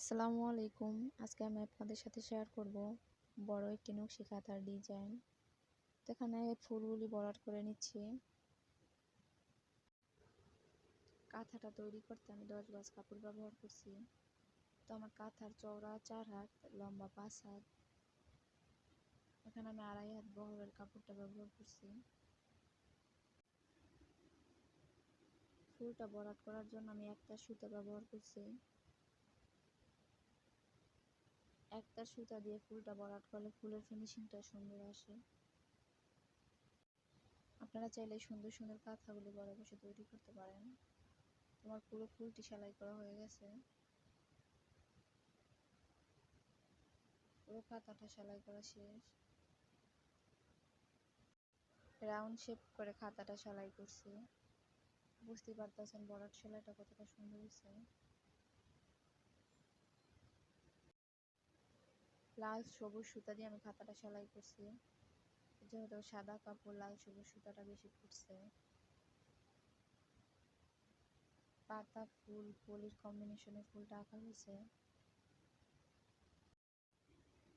আসসালামু আলাইকুম। আজকে আমি আপনাদের সাথে শেয়ার করব বড় একটি নকশি কাঁথার ডিজাইন এখানে ফুলগুলি বরাট করে নিচ্ছি। কাঁথাটা তৈরি করতে আমি দশ গজ কাপড় ব্যবহার করছি। তো আমার কাঁথার চওড়া চার হাত, লম্বা পাঁচ হাত। এখানে আমি আড়াই হাত বহরের কাপড়টা ব্যবহার করছি। ফুলটা বরাট করার জন্য আমি একটা সুতা ব্যবহার করছি। একটা সুতা দিয়ে ফুলটা বরাট করলে ফুলের ফিনিশিংটা সুন্দর আসে। আপনারা চাইলে সুন্দর সুন্দর কাঁথাগুলি ঘরে বসে তৈরি করতে পারেন। তোমার পুরো ফুলটি সেলাই করা হয়ে গেছে। পুরো কাঁথাটা সেলাই করা শেষ। রাউন্ড শেপ করে খাতাটা সেলাই করছি। বুঝতে পারতেছেন বরাট সেলাইটা কতটা সুন্দর হয়েছে। লাল সবুজ সুতা দিয়ে আমি খাতাটা সেলাই করছি। যেহেতু সাদা কাপড়, লাল সবুজ সুতাটা বেশি ফুটছে। পাতা ফুল ফুলের কম্বিনেশনে ফুলটা আঁকা হয়েছে।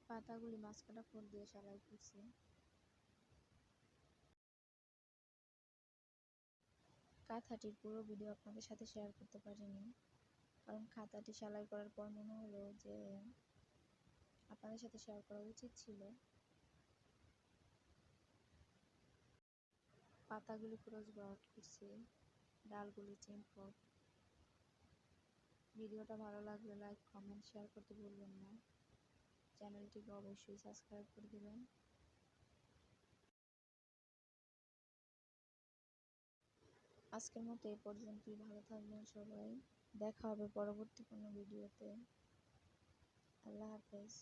পাতাগুলি মাঝখানা ফুল দিয়ে সেলাই করছি। কাঁথাটির পুরো ভিডিও আপনাদের সাথে শেয়ার করতে পারিনি। কারণ খাতাটি সেলাই করার পর মনে হলো যে আপনাদের সাথে শেয়ার করা উচিত ছিল। পাতাগুলি ক্রস বাউট করছি, ডালগুলি চিমফট ভিডিওটা ভালো লাগলে লাইক কমেন্ট শেয়ার করতে ভুলবেন না। চ্যানেলটিকে অবশ্যই সাবস্ক্রাইব করে দেবেন। আজকের মতো এই পর্যন্তই। ভালো থাকবেন সবাই। দেখা হবে পরবর্তী কোনো ভিডিওতে। আল্লাহ হাফেজ